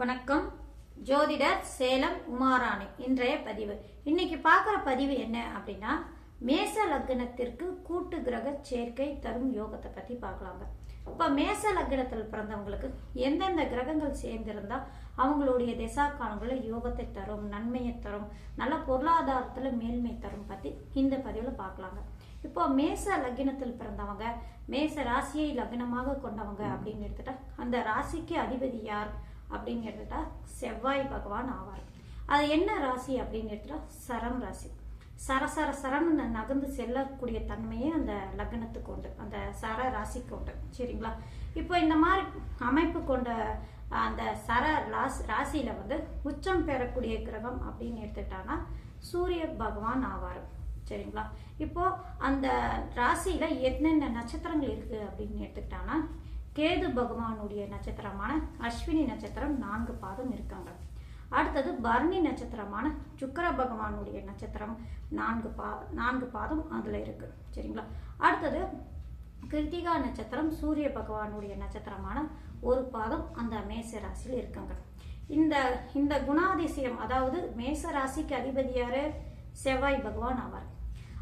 வணக்கம். ஜோதிடர் சேலம் உமாராணி. இன்றைய பதிவு. இன்னைக்கு பார்க்குற பதிவு என்ன அப்படின்னா மேச லக்னத்திற்கு கூட்டு கிரக சேர்க்கை தரும் யோகத்தை பற்றி பார்க்கலாங்க. இப்போ மேச லக்னத்தில் பிறந்தவங்களுக்கு எந்தெந்த கிரகங்கள் சேர்ந்திருந்தா அவங்களுடைய திசா காலங்களில் யோகத்தை தரும் நன்மையை தரும் நல்ல பொருளாதாரத்தில் மேல்மை தரும் பற்றி இந்த பதிவில் பார்க்கலாங்க. இப்போ மேச லக்னத்தில் பிறந்தவங்க மேச ராசியை லக்னமாக கொண்டவங்க அப்படின்னு எடுத்துட்டா அந்த ராசிக்கு அதிபதி யார்? அப்படின்னு எடுத்துட்டா செவ்வாய் பகவான் ஆவார். அது என்ன ராசி அப்படின்னு எடுத்துட்டா சரம் ராசி. சரசர சரன்னு நகர்ந்து செல்லக்கூடிய தன்மையே அந்த லக்னத்துக்கு உண்டு. அந்த சர ராசிக்கு உண்டு. சரிங்களா? இப்போ இந்த மாதிரி அமைப்பு கொண்ட அந்த சர ராசி ராசியில வந்து உச்சம் பெறக்கூடிய கிரகம் அப்படின்னு எடுத்துட்டாங்கன்னா சூரிய பகவான் ஆவார். சரிங்களா? இப்போ அந்த ராசியில என்னென்ன நட்சத்திரங்கள் இருக்கு அப்படின்னு எடுத்துக்கிட்டாங்கன்னா கேது பகவானுடைய நட்சத்திரமான அஸ்வினி நட்சத்திரம் நான்கு பாதம் இருக்காங்க. அடுத்தது பரணி நட்சத்திரமான சுக்கர பகவானுடைய நட்சத்திரம் நான்கு பா நான்கு பாதம் அதில் இருக்கு. சரிங்களா? அடுத்தது கிருத்திகா நட்சத்திரம் சூரிய பகவானுடைய நட்சத்திரமான ஒரு பாதம் அந்த மேச ராசியில் இருக்காங்க. இந்த இந்த குணாதிசயம் அதாவது மேச ராசிக்கு அதிபதியாரு செவ்வாய் பகவான் ஆவார்.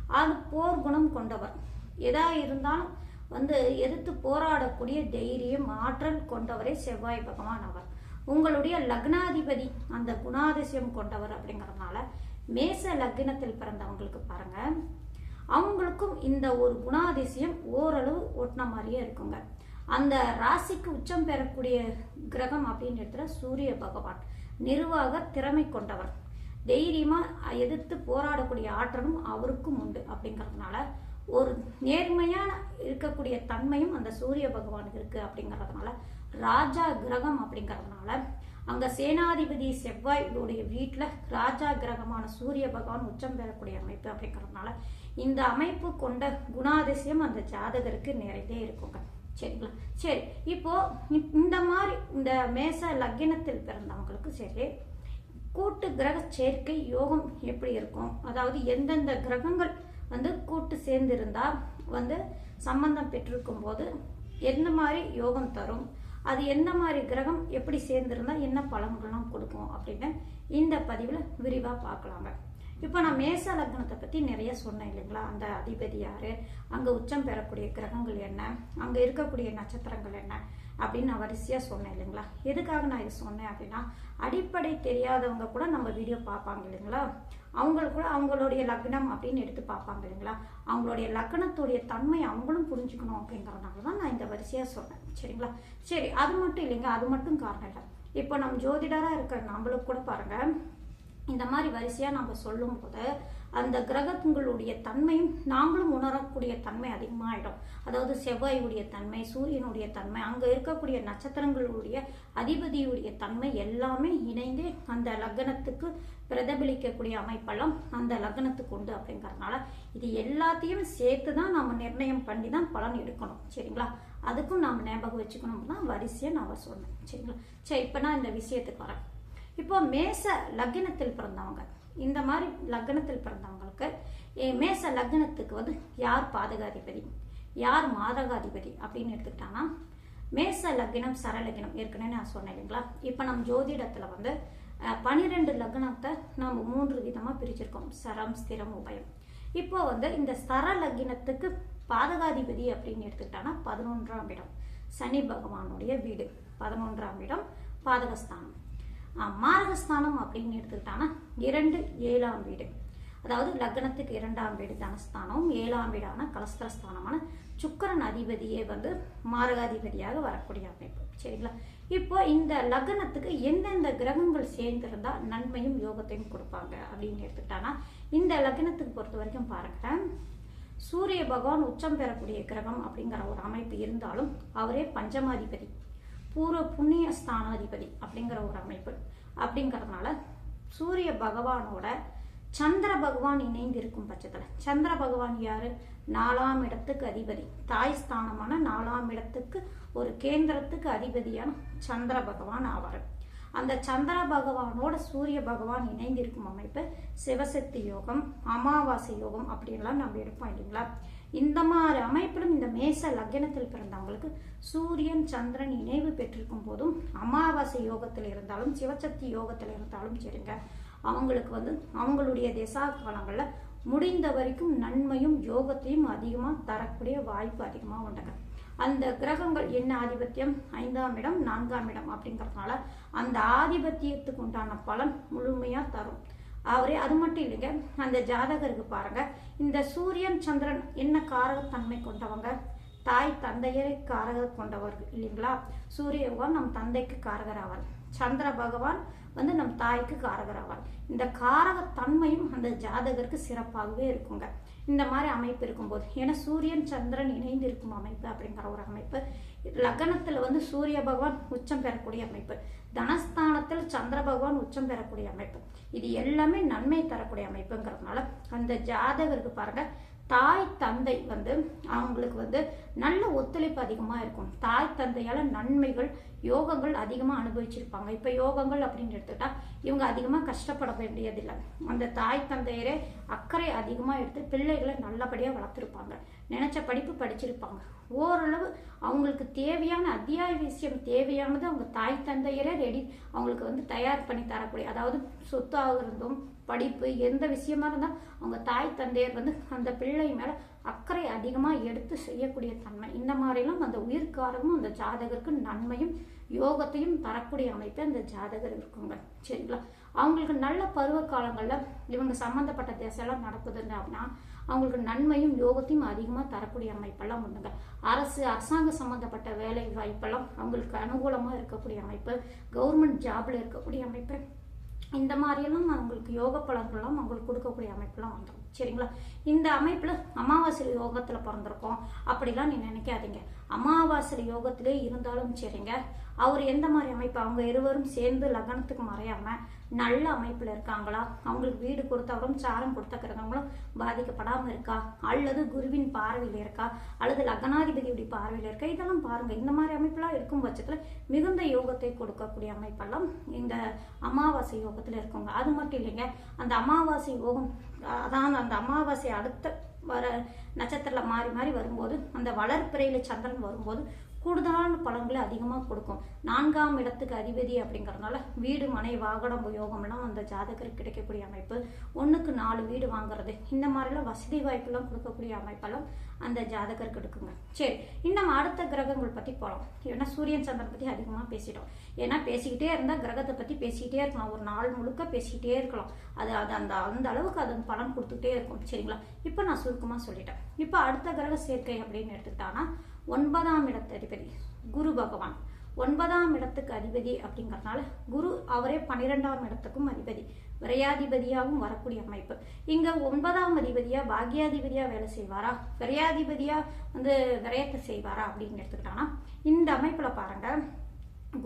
அது போர் குணம் கொண்டவர். எதா இருந்தாலும் வந்து எதிர்த்து போராடக்கூடிய தைரியம் ஆற்றல் கொண்டவரே செவ்வாய் பகவான் அவர். உங்களுடைய லக்னாதிபதி அந்த குணாதிசயம் கொண்டவர் அப்படிங்கிறதுனால மேச லக்னத்தில் பிறந்தவங்களுக்கு பாருங்க. அவங்களுக்கும் இந்த ஒரு குணாதிசயம் ஓரளவு ஒட்டின மாதிரியே இருக்குங்க. அந்த ராசிக்கு உச்சம் பெறக்கூடிய கிரகம் அப்படின்னு எடுத்துட்டா சூரிய பகவான். நிர்வாக திறமை கொண்டவர். தைரியமா எதிர்த்து போராடக்கூடிய ஆற்றலும் அவருக்கும் உண்டு அப்படிங்கிறதுனால ஒரு நேர்மையான இருக்கக்கூடிய தன்மையும் அந்த சூரிய பகவானுக்கு இருக்கு அப்படிங்கறதுனால ராஜா கிரகம் அப்படிங்கறதுனால அங்க சேனாதிபதி செவ்வாயுடைய வீட்டுல ராஜா கிரகமான சூரிய பகவான் உச்சம் பெறக்கூடிய அமைப்பு அப்படிங்கறதுனால இந்த அமைப்பு கொண்ட குணாதிசயம் அந்த ஜாதகருக்கு நிறையவே இருக்குங்க. சரிங்களா? சரி இப்போ இந்த மாதிரி இந்த மேச லக்கினத்தில் பிறந்தவங்களுக்கு சரி கூட்டு கிரக சேர்க்கை யோகம் எப்படி இருக்கும்? அதாவது எந்தெந்த கிரகங்கள் வந்து கூட்டு சேர்ந்திருந்தா வந்து சம்பந்தம் பெற்றிருக்கும் போது என்ன மாதிரி யோகம் தரும்? அது எந்த மாதிரி கிரகம் எப்படி சேர்ந்திருந்தா என்ன பலன்கள்லாம் கொடுக்கும் அப்படின்னு இந்த பதிவில் விரிவாக பார்க்கலாங்க. இப்போ நான் மேச லக்னத்தை பற்றி நிறைய சொன்னேன் இல்லைங்களா? அந்த அதிபதி யார்? அங்கே உச்சம் பெறக்கூடிய கிரகங்கள் என்ன? அங்கே இருக்கக்கூடிய நட்சத்திரங்கள் என்ன? அப்படின்னு நான் வரிசையாக சொன்னேன் இல்லைங்களா? எதுக்காக நான் இது சொன்னேன் அப்படின்னா அடிப்படை தெரியாதவங்க கூட நம்ம வீடியோ பார்ப்பாங்க இல்லைங்களா? அவங்களுக்குள்ள அவங்களுடைய லக்னம் அப்படின்னு எடுத்து பார்ப்பாங்க இல்லைங்களா? அவங்களுடைய லக்னத்துடைய தன்மை அவங்களும் புரிஞ்சுக்கணும் அப்படிங்கிறதுனால தான் நான் இந்த வரிசையாக சொன்னேன் சரிங்களா? சரி அது மட்டும் இல்லைங்க. அது மட்டும் காரணம் இல்லை இப்போ நம்ம ஜோதிடராக இருக்கிற நம்மளுக்கு கூட பாருங்கள் இந்த மாதிரி வரிசையாக நம்ம சொல்லும் போது அந்த கிரகங்களுடைய தன்மையும் நாங்களும் உணரக்கூடிய தன்மை அதிகமாகிடும் அதாவது செவ்வாயுடைய தன்மை சூரியனுடைய தன்மை அங்கே இருக்கக்கூடிய நட்சத்திரங்களுடைய அதிபதியுடைய தன்மை எல்லாமே இணைந்து அந்த லக்னத்துக்கு பிரதிபலிக்கக்கூடிய அமைப்பெல்லாம் அந்த லக்னத்துக்கு உண்டு அப்படிங்கறதுனால இது எல்லாத்தையும் சேர்த்து தான் நம்ம நிர்ணயம் பண்ணி தான் பலன் எடுக்கணும். சரிங்களா? அதுக்கும் நாம் ஞாபகம் வச்சுக்கணும் தான் வரிசையை நான் சொன்னேன் சரிங்களா? சரி இப்போ நான் இந்த விஷயத்துக்கு வரேன். இப்போ மேச லக்னத்தில் பிறந்தவங்க. இந்த மாதிரி லக்னத்தில் பிறந்தவங்களுக்கு மேச லக்னத்துக்கு வந்து யார் பாதகாதிபதி? யார் மாதகாதிபதி அப்படின்னு எடுத்துக்கிட்டாங்கன்னா மேச லக்னம் சரலக்னம் ஏற்கனவே நான் சொன்னேன் இல்லைங்களா? இப்போ நம்ம ஜோதிடத்தில் வந்து பனிரெண்டு லக்னத்தை நம்ம மூன்று விதமாக பிரிச்சிருக்கோம். சரம் ஸ்திரம் உபயம். இப்போ வந்து இந்த சர லக்னத்துக்கு பாதகாதிபதி அப்படின்னு எடுத்துக்கிட்டாங்கன்னா பதினொன்றாம் இடம். சனி பகவானுடைய வீடு பதினொன்றாம் இடம் பாதகஸ்தானம். மாரகஸ்தானம் அப்படின்னு எடுத்துக்கிட்டாங்கன்னா இரண்டு ஏழாம் வீடு. அதாவது லக்னத்துக்கு இரண்டாம் வீடு தனஸ்தானம் ஏழாம் வீடான கலஸ்தரஸ்தானமான சுக்கரன் அதிபதியே வந்து மாரகாதிபதியாக வரக்கூடிய அமைப்பு. சரிங்களா? இப்போ இந்த லக்னத்துக்கு எந்தெந்த கிரகங்கள் சேர்ந்திருந்தா நன்மையும் யோகத்தையும் கொடுப்பாங்க அப்படின்னு எடுத்துக்கிட்டாங்கன்னா இந்த லக்னத்துக்கு பொறுத்த வரைக்கும் பாருங்க சூரிய பகவான் உச்சம் பெறக்கூடிய கிரகம் அப்படிங்கிற ஒரு அமைப்பு இருந்தாலும் அவரே பஞ்சமாதிபதி. பூர்வ புண்ணிய ஸ்தானாதிபதி அப்படிங்கிற ஒரு அமைப்பு. அப்படிங்கிறதுனால சூரிய பகவானோட சந்திர பகவான் இணைந்து இருக்கும் பட்சத்தில். சந்திர பகவான் யாரு? நாலாம் இடத்துக்கு அதிபதி. தாய் ஸ்தானமான நாலாம் இடத்துக்கு ஒரு கேந்திரத்துக்கு அதிபதியான சந்திர பகவான் ஆவார். அந்த சந்திர பகவானோட சூரிய பகவான் இணைந்திருக்கும் அமைப்பு சிவசக்தி யோகம் அமாவாசை யோகம் அப்படின்லாம் நம்ம எடுப்போம் இல்லைங்களா? இந்த மாதிரி அமைப்பிலும் இந்த மேச லக்னத்தில் பிறந்தவங்களுக்கு சூரியன் சந்திரன் இணைவு பெற்றிருக்கும் போதும் அமாவாசை யோகத்தில் இருந்தாலும் சிவசக்தி யோகத்தில் இருந்தாலும் சரிங்க. அவங்களுக்கு வந்து அவங்களுடைய திசா காலங்களில் முடிந்த வரைக்கும் நன்மையும் யோகத்தையும் அதிகமாக தரக்கூடிய வாய்ப்பு அதிகமாக உண்டுங்க. அந்த கிரகங்கள் என்ன ஆதிபத்தியம்? ஐந்தாம் இடம் நான்காம் இடம் அப்படிங்கறதுனால அந்த ஆதிபத்தியத்துக்கு உண்டான பலன் முழுமையாக தரும். அவரே அது மட்டும் இல்லைங்க. அந்த ஜாதகருக்கு பாருங்க. இந்த சூரியன் சந்திரன் என்ன காரகத்தன்மை கொண்டவங்க? தாய் தந்தையரை காரகர் கொண்டவர்கள் இல்லைங்களா? சூரிய பகவான் நம் தந்தைக்கு காரகர் ஆவார். சந்திர பகவான் வந்து நம் தாய்க்கு காரகர் ஆவார். இந்த காரகத்தன்மையும் அந்த ஜாதகருக்கு சிறப்பாகவே இருக்குங்க. இந்த மாதிரி அமைப்பு இருக்கும்போது ஏன்னா சூரியன் சந்திரன் இணைந்து இருக்கும் அமைப்பு அப்படிங்கிற ஒரு அமைப்பு. லக்னத்தில் வந்து சூரிய பகவான் உச்சம் பெறக்கூடிய அமைப்பு. தனஸ்தானத்தில் சந்திர பகவான் உச்சம் பெறக்கூடிய அமைப்பு. இது எல்லாமே நன்மை தரக்கூடிய அமைப்புங்கிறதுனால அந்த ஜாதகருக்கு பாருங்க தாய் தந்தை வந்து அவங்களுக்கு வந்து நல்ல ஒத்துழைப்பு அதிகமாக இருக்கும். தாய் தந்தையால் நன்மைகள் யோகங்கள் அதிகமாக அனுபவிச்சிருப்பாங்க. இப்போ யோகங்கள் அப்படின்னு எடுத்துக்கிட்டா இவங்க அதிகமாக கஷ்டப்பட வேண்டியதில்லை. அந்த தாய் தந்தையரே அக்கறை அதிகமாக எடுத்து பிள்ளைகளை நல்லபடியாக வளர்த்துருப்பாங்க. நினச்ச படிப்பு படிச்சிருப்பாங்க. ஓரளவு அவங்களுக்கு தேவையான அத்தியாய விஷயம் தேவையானது அவங்க தாய் தந்தையரே ரெடி அவங்களுக்கு வந்து தயார் பண்ணி தரக்கூடிய அதாவது சொத்து ஆகிறதும் படிப்பு எந்த விஷயமா இருந்தால் அவங்க தாய் தந்தையர் வந்து அந்த பிள்ளை மேலே அக்கறை அதிகமாக எடுத்து செய்யக்கூடிய தன்மை. இந்த மாதிரிலாம் அந்த உயிர்காரமும் அந்த ஜாதகருக்கு நன்மையும் யோகத்தையும் தரக்கூடிய அமைப்பு அந்த ஜாதகர் இருக்குங்க. சரிங்களா? அவங்களுக்கு நல்ல பருவ காலங்களில் இவங்க சம்மந்தப்பட்ட திசையெல்லாம் நடக்குதுங்க அப்படின்னா அவங்களுக்கு நன்மையும் யோகத்தையும் அதிகமாக தரக்கூடிய அமைப்பெல்லாம் உண்டுங்க. அரசு அரசாங்க சம்மந்தப்பட்ட வேலை வாய்ப்பெல்லாம் அவங்களுக்கு அனுகூலமாக இருக்கக்கூடிய அமைப்பு. கவர்மெண்ட் ஜாப்ல இருக்கக்கூடிய அமைப்பு. இந்த மாதிரியெல்லாம் அவங்களுக்கு யோக பலன்கள்லாம் அவங்களுக்கு கொடுக்கக்கூடிய அமைப்புலாம் வந்துடும் சரிங்களா? இந்த அமைப்பில் அமாவாசை யோகத்தில் பிறந்திருக்கோம். அப்படிலாம் நீ நினைக்காதீங்க. அமாவாசை யோகத்திலே இருந்தாலும் சரிங்க. அவர் எந்த மாதிரி அமைப்பு? அவங்க இருவரும் சேர்ந்து லக்னத்துக்கு மறையாமல் நல்ல அமைப்பில் இருக்காங்களா? அவங்களுக்கு வீடு கொடுத்தவரும் சாரம் கொடுத்தக்கிறவங்களும் பாதிக்கப்படாமல் இருக்கா? அல்லது குருவின் பார்வையில் இருக்கா? அல்லது லக்னாதிபதியுடைய பார்வையில் இருக்கா? இதெல்லாம் பாருங்கள் இந்த மாதிரி அமைப்பெல்லாம் இருக்கும் பட்சத்தில் மிகுந்த யோகத்தை கொடுக்கக்கூடிய அமைப்பெல்லாம் இந்த அமாவாசை யோகத்தில் இருக்குங்க. அது மட்டும் இல்லைங்க. அந்த அமாவாசை யோகம் அதான் அந்த அமாவாசை அடுத்த வர நட்சத்திரத்தில் மாறி மாறி வரும்போது அந்த வளர்ப்பிறையில் சந்திரன் வரும்போது கூடுதலான பலன்களை அதிகமாக கொடுக்கும். நான்காம் இடத்துக்கு அதிபதி அப்படிங்கிறதுனால வீடு மனை வாகனம் யோகம்லாம் அந்த ஜாதகருக்கு கிடைக்கக்கூடிய அமைப்பு. ஒன்றுக்கு நாலு வீடு வாங்குறது. இந்த மாதிரிலாம் வசதி வாய்ப்பெல்லாம் கொடுக்கக்கூடிய அமைப்பெல்லாம் அந்த ஜாதகருக்கு எடுக்குங்க. சரி இன்னும் அடுத்த கிரகங்கள் பற்றி போகலாம் ஏன்னா சூரியன் சந்திரன் பற்றி அதிகமாக பேசிட்டோம். ஏன்னா பேசிக்கிட்டே இருந்தால் கிரகத்தை பற்றி பேசிக்கிட்டே இருக்கலாம். ஒரு நாள் முழுக்க பேசிக்கிட்டே இருக்கலாம். அது அது அந்த அந்த அளவுக்கு அது பலன் கொடுத்துக்கிட்டே இருக்கும். சரிங்களா? இப்போ நான் சுருக்கமாக சொல்லிட்டேன். இப்போ அடுத்த கிரக சேர்க்கை அப்படின்னு எடுத்துக்கிட்டாங்கன்னா ஒன்பதாம் இடத்து அதிபதி குரு பகவான். ஒன்பதாம் இடத்துக்கு அதிபதி அப்படிங்கறதுனால குரு அவரே பன்னிரெண்டாம் இடத்துக்கும் அதிபதி. விரையாதிபதியாகவும் வரக்கூடிய அமைப்பு. இங்க ஒன்பதாம் அதிபதியா பாக்யாதிபதியா வேலை செய்வாரா? விரையாதிபதியா வந்து விரயத்தை செய்வாரா அப்படின்னு எடுத்துக்கிட்டாங்கன்னா இந்த அமைப்புல பாருங்க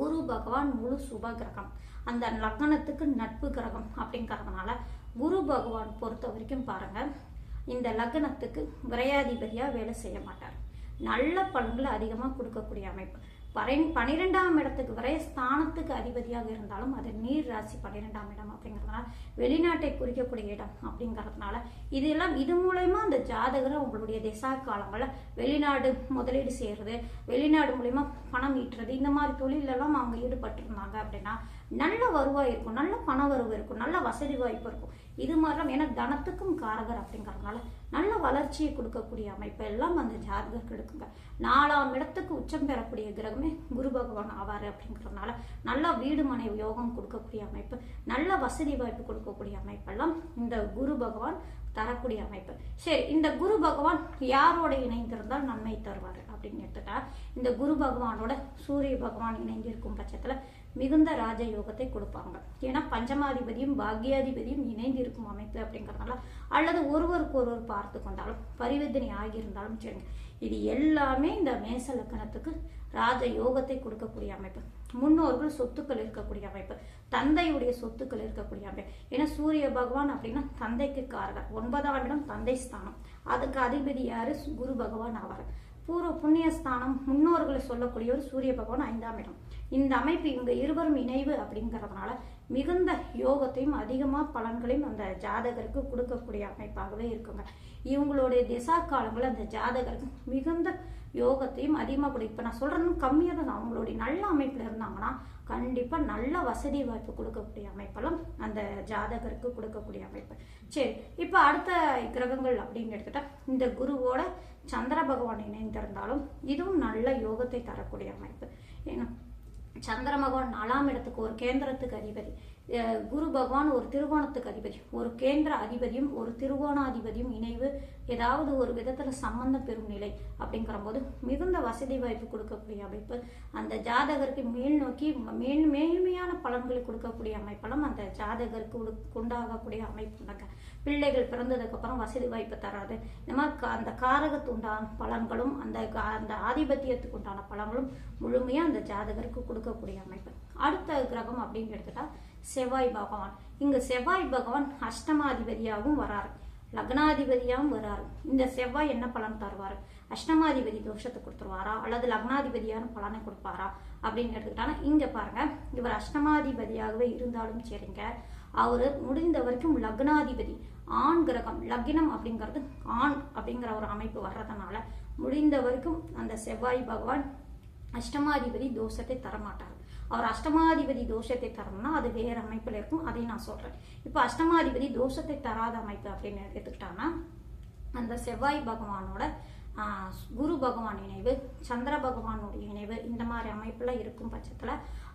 குரு பகவான் முழு சுப கிரகம். அந்த லக்னத்துக்கு நட்பு கிரகம் அப்படிங்கறதுனால குரு பகவான் பொறுத்த வரைக்கும் பாருங்க இந்த லக்னத்துக்கு விரையாதிபதியா வேலை செய்ய மாட்டார். நல்ல பலன்களை அதிகமாக கொடுக்கக்கூடிய அமைப்பு. பரை பனிரெண்டாம் இடத்துக்கு வரை ஸ்தானத்துக்கு அதிபதியாக இருந்தாலும் அது நீர் ராசி பன்னிரெண்டாம் இடம் அப்படிங்கிறதுனால வெளிநாட்டை குறிக்கக்கூடிய இடம் அப்படிங்கிறதுனால இதெல்லாம் இது மூலயமா அந்த ஜாதகரை உங்களுடைய திசா காலங்களில் வெளிநாடு முதலீடு செய்கிறது வெளிநாடு மூலயமா பணம் ஈட்டுறது இந்த மாதிரி தொழிலெல்லாம் அவங்க ஈடுபட்டிருந்தாங்க அப்படின்னா நல்ல வருவாய் இருக்கும் நல்ல பண வருவாய் இருக்கும் நல்ல வசதி வாய்ப்பு இருக்கும். இது மாதிரிலாம் ஏன்னா தனத்துக்கும் காரகர் அப்படிங்கிறதுனால நல்ல வளர்ச்சியை கொடுக்கக்கூடிய அமைப்பு எல்லாம் அந்த ஜாதகருக்கு எடுக்குங்க. நாலாம் இடத்துக்கு உச்சம் பெறக்கூடிய கிரகமே குரு பகவான் ஆவார் அப்படிங்கிறதுனால நல்ல வீடு மனை யோகம் கொடுக்கக்கூடிய அமைப்பு நல்ல வசதி வாய்ப்பு கொடுக்கக்கூடிய அமைப்பெல்லாம் இந்த குரு பகவான் தரக்கூடிய அமைப்பு. சரி இந்த குரு பகவான் யாரோட இணைந்திருந்தால் நன்மை தருவார் அப்படின்னு எடுத்துட்டா இந்த குரு பகவானோட சூரிய பகவான் இணைந்திருக்கும் பட்சத்தில் மிகுந்த ராஜ யோகத்தை கொடுப்பாங்க. ஏன்னா பஞ்சமாதிபதியும் பாக்யாதிபதியும் இணைந்து இருக்கும் அமைப்பு அப்படிங்கிறதுனால அல்லது ஒருவருக்கு ஒருவர் பார்த்து கொண்டாலும் பரிவர்த்தனை ஆகியிருந்தாலும் சரிங்க. இது எல்லாமே இந்த மேச லக்கணத்துக்கு ராஜ யோகத்தை கொடுக்கக்கூடிய அமைப்பு. முன்னோர்கள் சொத்துக்கள் இருக்கக்கூடிய அமைப்பு. தந்தையுடைய சொத்துக்கள் இருக்கக்கூடிய அமைப்பு. ஏன்னா சூரிய பகவான் அப்படின்னா தந்தைக்கு காரகர். ஒன்பதாம் இடம் தந்தை ஸ்தானம். அதுக்கு அதிபதி யாரு? குரு பகவான் ஆவார். பூர்வ புண்ணிய ஸ்தானம் முன்னோர்களை சொல்லக்கூடிய ஒரு சூரிய பகவான் ஐந்தாம் இடம். இந்த அமைப்பு இவங்க இருவரும் இணைவு அப்படிங்கிறதுனால மிகுந்த யோகத்தையும் அதிகமாக பலன்களையும் அந்த ஜாதகருக்கு கொடுக்கக்கூடிய அமைப்பாகவே இருக்குங்க. இவங்களுடைய திசா காலங்களில் அந்த ஜாதகருக்கு மிகுந்த யோகத்தையும் அதிகமாக கொடுக்கும் இப்போ நான் சொல்கிறேன்னு கம்மியாக தான் அவங்களுடைய நல்ல அமைப்பில் இருந்தாங்கன்னா கண்டிப்பாக நல்ல வசதி வாய்ப்பு கொடுக்கக்கூடிய அமைப்பெல்லாம் அந்த ஜாதகருக்கு கொடுக்கக்கூடிய அமைப்பு. சரி இப்போ அடுத்த கிரகங்கள் அப்படின்னு எடுத்துட்டா இந்த குருவோட சந்திர பகவான் இணைந்திருந்தாலும் இதுவும் நல்ல யோகத்தை தரக்கூடிய அமைப்பு. ஏன்னா சந்திரமகன் நாலாம் இடத்துக்கு ஒரு கேந்திரத்துக்கு அதிபதி. குரு பகவான் ஒரு திருவோணத்துக்கு அதிபதி. ஒரு கேந்திர அதிபதியும் ஒரு திருவோணாதிபதியும் இணைவு ஏதாவது ஒரு விதத்துல சம்பந்தம் பெறும் நிலை அப்படிங்கிற போது மிகுந்த வசதி வாய்ப்பு கொடுக்கக்கூடிய அமைப்பு. அந்த ஜாதகருக்கு மேல் நோக்கி மேல் மேன்மையான பலன்களை கொடுக்கக்கூடிய அமைப்பெல்லாம் அந்த ஜாதகருக்கு உடு- உண்டாகக்கூடிய அமைப்பு பிள்ளைகள் பிறந்ததுக்கு அப்புறம் வசதி வாய்ப்பு தராது. இந்த மாதிரி அந்த காரகத்து உண்டான பலன்களும் அந்த கா- அந்த ஆதிபத்தியத்துக்கு உண்டான பலன்களும் முழுமையா அந்த ஜாதகருக்கு கொடுக்கக்கூடிய அமைப்பு. அடுத்த கிரகம் அப்படின்னு எடுத்துட்டா செவ்வாய் பகவான். இங்க செவ்வாய் பகவான் அஷ்டமாதிபதியாகவும் வராரு. லக்னாதிபதியாகவும் வராரு. இந்த செவ்வாய் என்ன பலன் தருவார்? அஷ்டமாதிபதி தோஷத்தை கொடுத்துருவாரா? அல்லது லக்னாதிபதியான பலனை கொடுப்பாரா? அப்படின்னு எடுத்துக்கிட்டாங்கன்னா இங்க பாருங்க. இவர் அஷ்டமாதிபதியாகவே இருந்தாலும் சரிங்க. அவர் முடிந்த வரைக்கும் லக்னாதிபதி. ஆண் கிரகம் லக்னம் அப்படிங்கிறது ஆண் அப்படிங்கிற ஒரு அமைப்பு வர்றதுனால முடிந்த வரைக்கும் அந்த செவ்வாய் பகவான் அஷ்டமாதிபதி தோஷத்தை தரமாட்டார். அவர் அஷ்டமாதிபதி தோஷத்தை தரணும்னா அது வேற அமைப்புல இருக்கும். அதையும் நான் சொல்றேன். இப்போ அஷ்டமாதிபதி தோஷத்தை தராத அமைப்பு அப்படின்னு எடுத்துக்கிட்டாங்கன்னா அந்த செவ்வாய் பகவானோட குரு பகவான் இணைவு சந்திர பகவானுடைய இணைவு இந்த மாதிரி அமைப்புல இருக்கும் பட்சத்துல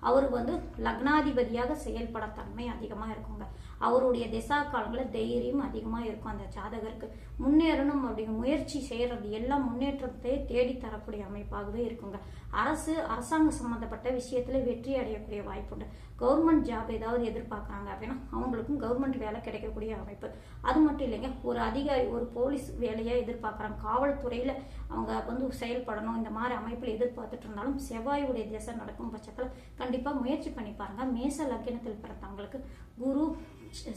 அவர் வந்து லக்னாதிபதியாக செயல்பட தன்மை அதிகமா இருக்குங்க. அவருடைய திசா காலங்களில் தைரியம் அதிகமாக இருக்கும் அந்த ஜாதகருக்கு. முன்னேறணும் அப்படிங்கிற முயற்சி செய்கிறது எல்லாம் முன்னேற்றத்தை தேடி தரக்கூடிய அமைப்பாகவே இருக்குங்க. அரசு அரசாங்க சம்பந்தப்பட்ட விஷயத்தில் வெற்றி அடையக்கூடிய வாய்ப்புண்டு கவர்மெண்ட் ஜாப் ஏதாவது எதிர்பார்க்குறாங்க அப்படின்னா அவங்களுக்கும் கவர்மெண்ட் வேலை கிடைக்கக்கூடிய அமைப்பு. அது மட்டும் இல்லைங்க ஒரு அதிகாரி ஒரு போலீஸ் வேலையாக எதிர்பார்க்குறாங்க. காவல்துறையில் அவங்க வந்து செயல்படணும் இந்த மாதிரி அமைப்பில் எதிர்பார்த்துட்டு இருந்தாலும் செவ்வாயுடைய திசை நடக்கும் பட்சத்தில் கண்டிப்பாக முயற்சி பண்ணி பாருங்கள் மேச லக்கினத்தில் பிறந்தவங்களுக்கு குரு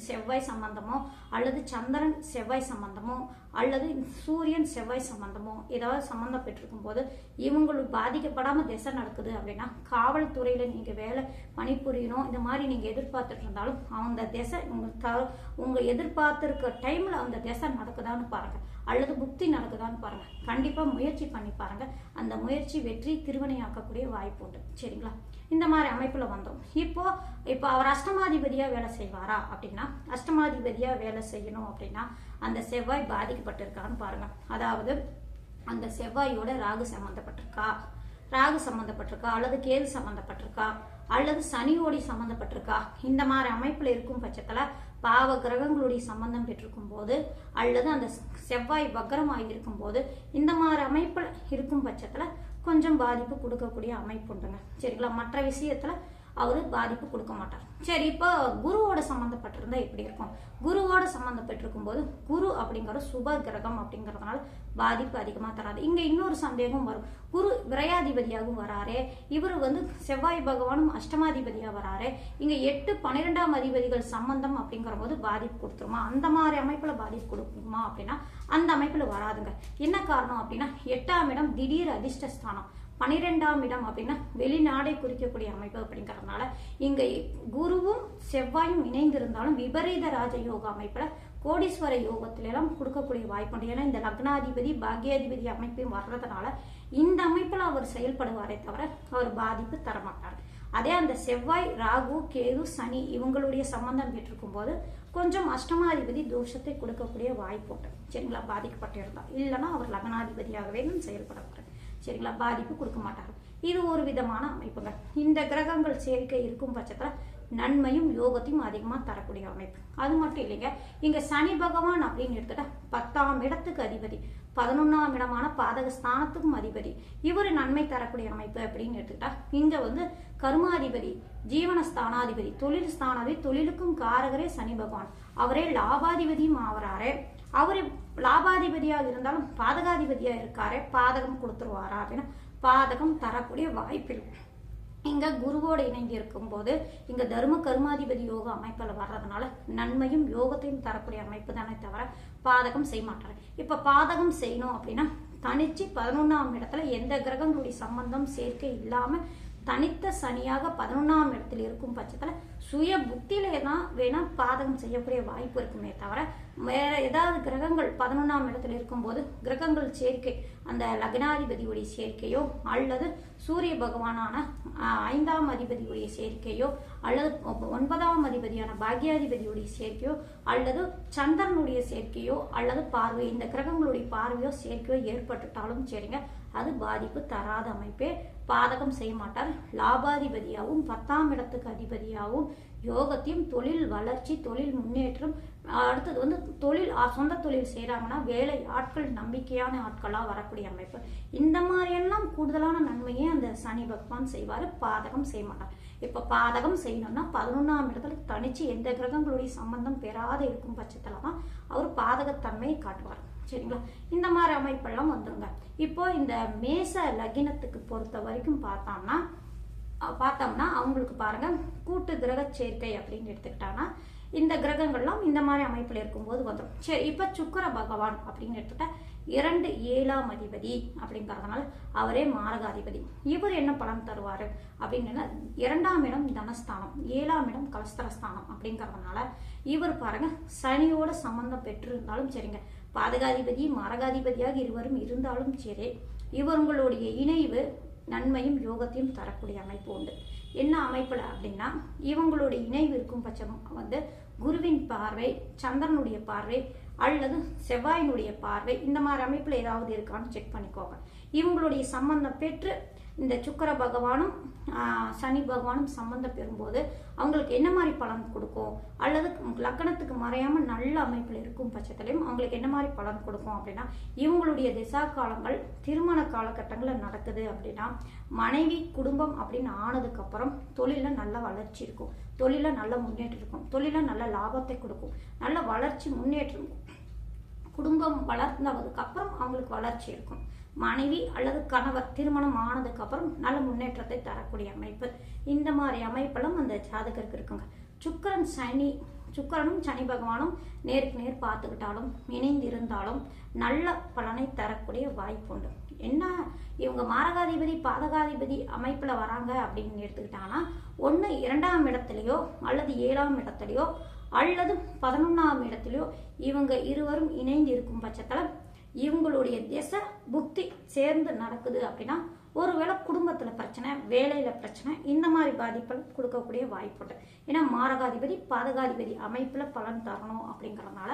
செவ்வாய் சம்பந்தமோ அல்லது சந்திரன் செவ்வாய் சம்பந்தமோ அல்லது சூரியன் செவ்வாய் சம்பந்தமோ ஏதாவது சம்மந்தம் பெற்றிருக்கும் போது இவங்களுக்கு பாதிக்கப்படாமல் திசை நடக்குது அப்படின்னா காவல்துறையில் நீங்கள் வேலை பணிபுரியணும் இந்த மாதிரி நீங்கள் எதிர்பார்த்துட்டு இருந்தாலும் அந்த திசை உங்கள் த- உங்கள் எதிர்பார்த்துருக்க டைமில் அந்த திசை நடக்குதான்னு பாருங்கள் அல்லது புக்தி நடக்குதான்னு பாருங்க. கண்டிப்பா முயற்சி பண்ணி பாருங்க. அந்த முயற்சி வெற்றி திருவினையாக்கக்கூடிய வாய்ப்பு உண்டு. சரிங்களா? இந்த மாதிரி அமைப்புல வந்தோம். இப்போ இப்போ அவர் அஷ்டமாதிபதியா வேலை செய்வாரா அப்படின்னா அஷ்டமாதிபதியா வேலை செய்யணும் அப்படின்னா அந்த செவ்வாய் பாதிக்கப்பட்டிருக்கான்னு பாருங்க. அதாவது அந்த செவ்வாயோட ராகு சம்பந்தப்பட்டிருக்கா? ராகு சம்பந்தப்பட்டிருக்கா? அல்லது கேது சம்பந்தப்பட்டிருக்கா? அல்லது சனியோடி சம்பந்தப்பட்டிருக்கா? இந்த மாதிரி அமைப்புல இருக்கும் பட்சத்துல பாவ கிரகங்களுடைய சம்பந்தம் பெற்றிருக்கும் போது அல்லது அந்த செவ்வாய் வக்கரமாக இருக்கும் போது இந்த மாதிரி அமைப்பில் இருக்கும் பட்சத்தில் கொஞ்சம் பாதிப்பு கொடுக்கக்கூடிய அமைப்பு உண்டுங்க. சரிங்களா? மற்ற விஷயத்துல அவர் பாதிப்பு கொடுக்க மாட்டார். சரி இப்போ குருவோட சம்மந்தப்பட்டிருந்தா எப்படி இருக்கும்? குருவோட சம்மந்தப்பட்டிருக்கும் போது குரு அப்படிங்கிற சுப கிரகம் அப்படிங்கிறதுனால பாதிப்பு அதிகமாக தராது. இங்கே இன்னொரு சந்தேகம் வரும். குரு விரையாதிபதியாகவும் வராரே. இவர் வந்து செவ்வாய் பகவானும் அஷ்டமாதிபதியாக வராரே. இங்கே எட்டு பன்னிரெண்டாம் அதிபதிகள் சம்பந்தம் அப்படிங்கிற போது பாதிப்பு கொடுத்துருமா? அந்த மாதிரி அமைப்பில் பாதிப்பு கொடுக்குமா அப்படின்னா அந்த அமைப்பில் வராதுங்க. என்ன காரணம் அப்படின்னா எட்டாம் இடம் திடீர் அதிர்ஷ்டஸ்தானம். பனிரெண்டாம் இடம் அப்படின்னா வெளிநாடை குறிக்கக்கூடிய அமைப்பு அப்படிங்கறதுனால இங்க குருவும் செவ்வாயும் இணைந்திருந்தாலும் விபரீத ராஜ யோக அமைப்புல கோடீஸ்வர யோகத்திலெல்லாம் கொடுக்கக்கூடிய வாய்ப்பு உண்டு. ஏன்னா இந்த லக்னாதிபதி பாக்யாதிபதி அமைப்பையும் வர்றதுனால இந்த அமைப்புல அவர் செயல்படுவாரே தவிர அவர் பாதிப்பு தரமாட்டார். அதே அந்த செவ்வாய் ராகு கேது சனி இவங்களுடைய சம்பந்தம் பெற்றிருக்கும் போது கொஞ்சம் அஷ்டமாதிபதி தோஷத்தை கொடுக்கக்கூடிய வாய்ப்பு உண்டு. சரிங்களா? பாதிக்கப்பட்டிருந்தார் இல்லைன்னா அவர் லக்னாதிபதியாகவே செயல்படுவார் சரிங்களா? பாதிப்பு கொடுக்க மாட்டார் இது ஒரு விதமான அமைப்புங்க. இந்த கிரகங்கள் சேர்க்கை இருக்கும் பட்சத்தில் நன்மையும் யோகத்தையும் அதிகமாக தரக்கூடிய அமைப்பு. அது மட்டும் இல்லைங்க. இங்கே சனி பகவான் அப்படின்னு எடுத்துட்டா பத்தாம் இடத்துக்கு அதிபதி பதினொன்றாம் இடமான பாதக ஸ்தானத்துக்கும் அதிபதி. இவர் நன்மை தரக்கூடிய அமைப்பு அப்படின்னு எடுத்துக்கிட்டா இங்கே வந்து கர்மாதிபதி ஜீவன ஸ்தானாதிபதி தொழில் ஸ்தானாதிபதி தொழிலுக்கும் காரகரே சனி பகவான். அவரே லாபாதிபதியும் ஆவறாரே. அவர் லாபாதிபதியாக இருந்தாலும் பாதகாதிபதியாக இருக்காரே பாதகம் கொடுத்துருவாரா அப்படின்னா பாதகம் தரக்கூடிய வாய்ப்பில். இங்கே குருவோடு இணைந்து இருக்கும்போது இங்கே தர்ம கர்மாதிபதி யோக அமைப்பில் வர்றதுனால நன்மையும் யோகத்தையும் தரக்கூடிய அமைப்பு தானே தவிர பாதகம் செய்ய மாட்டாரு. இப்போ பாதகம் செய்யணும் அப்படின்னா தனிச்சு பதினொன்றாம் இடத்துல எந்த கிரகங்களுடைய சம்பந்தம் சேர்க்கை இல்லாமல் தனித்த சனியாக பதினொன்றாம் இடத்தில் இருக்கும் பட்சத்தில் சுய புத்தியிலே தான் வேணால் பாதகம் செய்யக்கூடிய வாய்ப்பு இருக்குமே தவிர வேற ஏதாவது கிரகங்கள் பதினொன்றாம் இடத்துல இருக்கும்போது கிரகங்கள் சேர்க்கை அந்த லக்னாதிபதியுடைய சேர்க்கையோ அல்லது சூரிய பகவானான ஐந்தாம் அதிபதியுடைய சேர்க்கையோ அல்லது ஒன்பதாம் அதிபதியான பாக்யாதிபதியுடைய சேர்க்கையோ அல்லது சந்திரனுடைய சேர்க்கையோ அல்லது பார்வை இந்த கிரகங்களுடைய பார்வையோ சேர்க்கையோ ஏற்பட்டுட்டாலும் சரிங்க. அது பாதிப்பு தராத அமைப்பே. பாதகம் செய்ய மாட்டார். லாபாதிபதியாகவும் பத்தாம் இடத்துக்கு அதிபதியாகவும் யோகத்தையும் தொழில் வளர்ச்சி தொழில் முன்னேற்றம் அடுத்தது வந்து தொழில் சொந்த தொழில் செய்கிறாங்கன்னா வேலை ஆட்கள் நம்பிக்கையான ஆட்களாக வரக்கூடிய அமைப்பு. இந்த மாதிரியெல்லாம் கூடுதலான நன்மையை அந்த சனி பகவான் செய்வார். பாதகம் செய்ய மாட்டார். இப்போ பாதகம் செய்யணும்னா பதினொன்றாம் இடத்துல தனிச்சு எந்த கிரகங்களுடைய சம்பந்தம் பெறாத இருக்கும் பட்சத்தில் தான் அவர் பாதகத்தன்மையை காட்டுவார். சரிங்களா? இந்த மாதிரி அமைப்பெல்லாம் வந்துருங்க. இப்போ இந்த மேச லகினத்துக்கு பொறுத்த வரைக்கும் பார்த்தோம்னா பார்த்தோம்னா அவங்களுக்கு பாருங்க கூட்டு கிரக சேர்க்கை அப்படின்னு எடுத்துக்கிட்டாங்கன்னா இந்த கிரகங்கள்லாம் இந்த மாதிரி அமைப்பில் இருக்கும்போது வந்துடும். சரி இப்போ சுக்கிர பகவான் அப்படின்னு எடுத்துட்டா இரண்டு ஏழாம் அதிபதி அப்படிங்கிறதுனால அவரே மாரகாதிபதி. இவர் என்ன பலன் தருவார் அப்படின்னா இரண்டாம் இடம் தனஸ்தானம் ஏழாம் இடம் கலஸ்தரஸ்தானம் அப்படிங்கிறதுனால இவர் பாருங்க சனியோட சம்பந்தம் பெற்றிருந்தாலும் சரிங்க. பாதகாதிபதி மரகாதிபதியாக இருவரும் இருந்தாலும் சரி இவங்களுடைய இணைவு நன்மையும் யோகத்தையும் தரக்கூடிய அமைப்பு உண்டு. என்ன அமைப்பில் அப்படின்னா இவங்களுடைய இணைவு இருக்கும் பட்சம் வந்து குருவின் பார்வை சந்திரனுடைய பார்வை அல்லது செவ்வாயினுடைய பார்வை இந்த மாதிரி அமைப்பில் ஏதாவது இருக்கான்னு செக் பண்ணிக்கோங்க. இவங்களுடைய சம்பந்தம் பெற்று இந்த சுக்கர பகவானும் சனி பகவானும் சம்பந்தம் பெறும்போது அவங்களுக்கு என்ன மாதிரி பலன் கொடுக்கும்? அல்லது லக்கணத்துக்கு மறையாம நல்ல அமைப்பில் இருக்கும் பட்சத்திலையும் அவங்களுக்கு என்ன மாதிரி பலன் கொடுக்கும் அப்படின்னா இவங்களுடைய திசா காலங்கள் திருமண காலகட்டங்களில் நடக்குது அப்படின்னா மனைவி குடும்பம் அப்படின்னு ஆனதுக்கு அப்புறம் தொழில நல்ல வளர்ச்சி இருக்கும். தொழில நல்ல முன்னேற்றம் இருக்கும். தொழில நல்ல லாபத்தை கொடுக்கும். நல்ல வளர்ச்சி முன்னேற்றம் குடும்பம் வளர்ந்ததுக்கு அப்புறம் அவங்களுக்கு வளர்ச்சி இருக்கும். மனைவி அல்லது கணவர் திருமணம் ஆனதுக்கு அப்புறம் நல்ல முன்னேற்றத்தை தரக்கூடிய அமைப்பு. இந்த மாதிரி அமைப்பெல்லாம் அந்த ஜாதகருக்கு இருக்குங்க. சுக்கிரன் சனி சுக்கிரனும் சனி பகவானும் நேருக்கு நேர் பார்த்துக்கிட்டாலும் இணைந்து இருந்தாலும் நல்ல பலனை தரக்கூடிய வாய்ப்பு உண்டு. என்ன இவங்க மாரகாதிபதி பாதகாதிபதி அமைப்பில் வராங்க அப்படின்னு எடுத்துக்கிட்டாங்கன்னா ஒன்று இரண்டாம் இடத்துலையோ அல்லது ஏழாம் இடத்துலையோ அல்லது பதினொன்றாம் இடத்துலையோ இவங்க இருவரும் இணைந்து இருக்கும் பட்சத்தில் இவங்களுடைய திசை புக்தி சேர்ந்து நடக்குது அப்படின்னா ஒருவேளை குடும்பத்தில் பிரச்சனை வேலையில் பிரச்சனை இந்த மாதிரி பாதிப்புகள் கொடுக்கக்கூடிய வாய்ப்புண்டு ஏன்னா மாரகாதிபதி பாதகாதிபதி அமைப்பில் பலன் தரணும் அப்படிங்கறதுனால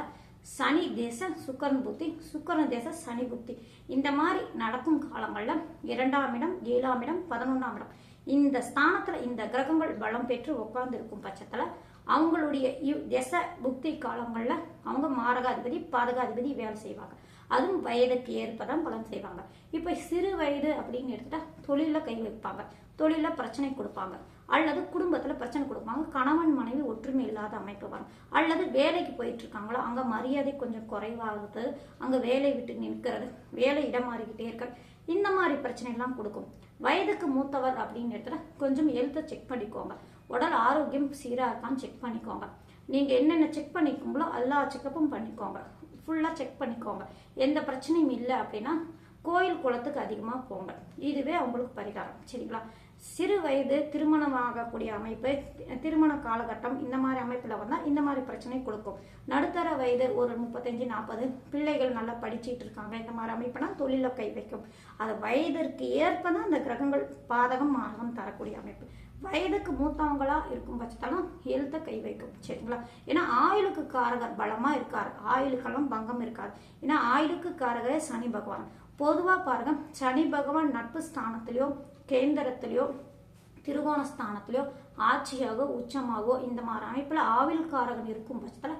சனி தேச சுக்கரன் புத்தி சுக்கரன் தேச சனி புத்தி இந்த மாதிரி நடக்கும் காலங்களில் இரண்டாம் இடம் ஏழாம் இடம் பதினொன்றாம் இடம். இந்த ஸ்தானத்தில் இந்த கிரகங்கள் பலம் பெற்று உட்கார்ந்து இருக்கும் பட்சத்தில் அவங்களுடைய இவ் தேச புக்தி காலங்களில் அவங்க மாரகாதிபதி பாதகாதிபதி வேலை செய்வாங்க. அதுவும் வயதுக்கு ஏற்பதான் பலன் செய்வாங்க. இப்போ சிறு வயது அப்படின்னு எடுத்துட்டா தொழிலில் கை வைப்பாங்க. தொழிலில் பிரச்சனை கொடுப்பாங்க. அல்லது குடும்பத்தில் பிரச்சனை கொடுப்பாங்க. கணவன் மனைவி ஒற்றுமை இல்லாத அமைப்பு வரும். அல்லது வேலைக்கு போயிட்டு இருக்காங்களோ அங்கே மரியாதை கொஞ்சம் குறைவாகுது. அங்கே வேலை விட்டு நிற்கிறது வேலை இடம் மாறிக்கிட்டே இருக்கிறது இந்த மாதிரி பிரச்சனைலாம் கொடுக்கும். வயதுக்கு மூத்தவர் அப்படின்னு எடுத்துட்டா கொஞ்சம் ஹெல்த்தை செக் பண்ணிக்கோங்க. உடல் ஆரோக்கியம் சீராக இருக்கான்னு செக் பண்ணிக்கோங்க. நீங்கள் என்னென்ன செக் பண்ணிக்கோங்களோ எல்லா செக்கப்பும் பண்ணிக்கோங்க. ஃபுல்லாக செக் பண்ணிக்கோங்க. எந்த பிரச்சனையும் இல்லை அப்படின்னா கோயில் குளத்துக்கு அதிகமாக போங்க. இதுவே அவங்களுக்கு பரிகாரம் சரிங்களா? சிறு வயது திருமணம் ஆகக்கூடிய அமைப்பு திருமண காலகட்டம் இந்த மாதிரி அமைப்பில் வந்தால் இந்த மாதிரி பிரச்சனை கொடுக்கும். நடுத்தர வயது ஒரு முப்பத்தஞ்சு நாற்பது பிள்ளைகள் நல்லா படிச்சிட்டு இருக்காங்க இந்த மாதிரி அமைப்புனா தொழிலில் கை வைக்கும். அது வயதிற்கு ஏற்ப தான் அந்த கிரகங்கள் பாதகம் மாதகம் தரக்கூடிய அமைப்பு. வயதுக்கு மூத்தவங்களா இருக்கும் பட்சத்தெல்லாம் ஹெல்த்தை கை வைக்கும். சரிங்களா? ஏன்னா ஆயுளுக்கு காரகர் பலமா இருக்கார். ஆயுளுக்கெல்லாம் பங்கம் இருக்காது ஏன்னா ஆயுளுக்கு காரகரே சனி பகவான். பொதுவா பாருங்க சனி பகவான் நட்பு ஸ்தானத்திலயோ கேந்திரத்திலயோ திருகோண ஸ்தானத்திலயோ ஆட்சியாகவோ உச்சமாகவோ இந்த மாதிரி அமைப்புல ஆயுள்காரகன் இருக்கும் பட்சத்துல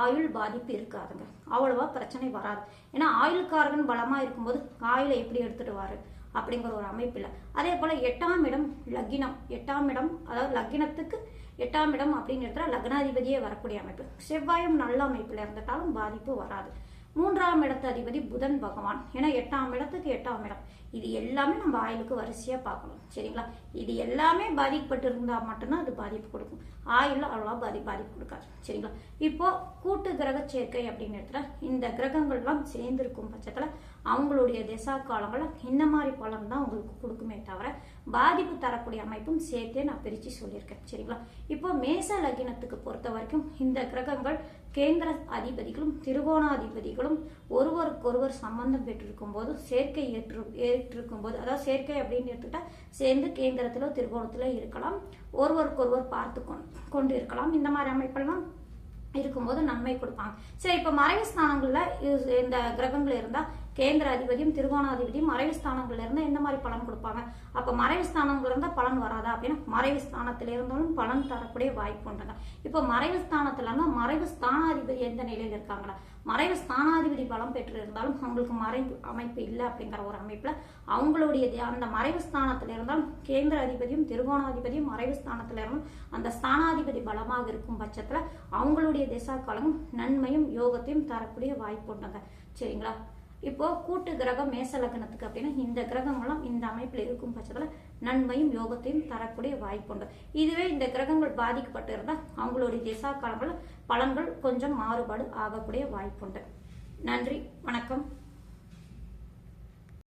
ஆயுள் பாதிப்பு இருக்காதுங்க. அவ்வளவா பிரச்சனை வராது. ஏன்னா ஆயுள்காரகன் பலமா இருக்கும்போது ஆயுளை எப்படி எடுத்துட்டு வாரு? அப்படிங்கிற ஒரு அமைப்பில் அதே போல் எட்டாம் இடம் லக்கினம். எட்டாம் இடம் அதாவது லக்கினத்துக்கு எட்டாம் இடம் அப்படின்னு எடுத்தால் லக்னாதிபதியே வரக்கூடிய அமைப்பு. செவ்வாயும் நல்ல அமைப்பில் இருந்துட்டாலும் பாதிப்பு வராது. மூன்றாம் இடத்து அதிபதி புதன் பகவான். ஏன்னா எட்டாம் இடத்துக்கு எட்டாம் இடம். இது எல்லாமே நம்ம ஆயிலுக்கு வரிசையாக பார்க்கணும். சரிங்களா? இது எல்லாமே பாதிக்கப்பட்டு இருந்தால் மட்டும்தான் அது பாதிப்பு கொடுக்கும். ஆயில் அவ்வளோவா பாதி பாதிப்பு கொடுக்காது. சரிங்களா? இப்போ கூட்டு கிரக சேர்க்கை அப்படின்னு எடுத்துட்டா இந்த கிரகங்கள்லாம் சேர்ந்துருக்கும் பட்சத்தில் அவங்களுடைய திசா காலங்களில் இந்த மாதிரி பலன் தான் உங்களுக்கு கொடுக்குமே தவிர பாதிப்பு தரக்கூடிய அமைப்பும் சேர்த்தே நான் பிரித்து சொல்லியிருக்கேன். சரிங்களா? இப்போ மேச லக்னத்துக்கு பொறுத்த வரைக்கும் இந்த கிரகங்கள் கேந்திர அதிபதிகளும் திருகோணாதிபதிகளும் ஒருவருக்கொருவர் சம்பந்தம் பெற்றிருக்கும் போது சேர்க்கை ஏற்று ஏற்றிருக்கும் இருக்கும்போது அதாவது சேர்க்கை அப்படின்னு எடுத்துக்கிட்டா சேர்ந்து கேந்திரத்திலோ திரிகோணத்திலோ இருக்கலாம். ஒருவருக்கொருவர் பார்த்து கொண்டு இருக்கலாம் இந்த மாதிரி அமைப்பெல்லாம் இருக்கும்போது நன்மை கொடுப்பாங்க. சரி இப்போ மறைவு ஸ்தானங்கள்ல இந்த கிரகங்கள் இருந்தா கேந்திர அதிபதியும் திருகோணாதிபதியும் மறைவு ஸ்தானங்கள்ல இருந்தா எந்த மாதிரி பலன் கொடுப்பாங்க? அப்ப மறைவு ஸ்தானங்கள் இருந்தா பலன் வராதா அப்படின்னா மறைவு ஸ்தானத்துல இருந்தாலும் பலன் தரக்கூடிய வாய்ப்பு உண்டுங்க. இப்போ மறைவு ஸ்தானத்துல இருந்தா மறைவு ஸ்தானாதிபதி எந்த நிலையில இருக்காங்களா? மறைவு ஸ்தானாதிபதி பலம் பெற்று இருந்தாலும் அவங்களுக்கு மறைவு அமைப்பு இல்லை அப்படிங்கிற ஒரு அமைப்புல அவங்களுடைய அந்த மறைவு ஸ்தானத்துல இருந்தாலும் கேந்திர அதிபதியும் திருகோணாதிபதியும் மறைவு ஸ்தானத்துல இருந்தாலும் அந்த ஸ்தானாதிபதி பலமாக இருக்கும் பட்சத்துல அவங்களுடைய திசா காலமும் நன்மையும் யோகத்தையும் தரக்கூடிய வாய்ப்பு உண்டுங்க. சரிங்களா? இப்போ கூட்டு கிரகம் மேச லக்னத்துக்கு அப்படின்னா இந்த கிரகங்களும் இந்த அமைப்பில் இருக்கும் பட்சத்தில் நன்மையும் யோகத்தையும் தரக்கூடிய வாய்ப்புண்டு. இதுவே இந்த கிரகங்கள் பாதிக்கப்பட்டு இருந்தால் அவங்களுடைய திசா காலங்களில் பலன்கள் கொஞ்சம் மாறுபாடு ஆகக்கூடிய வாய்ப்புண்டு. நன்றி வணக்கம்.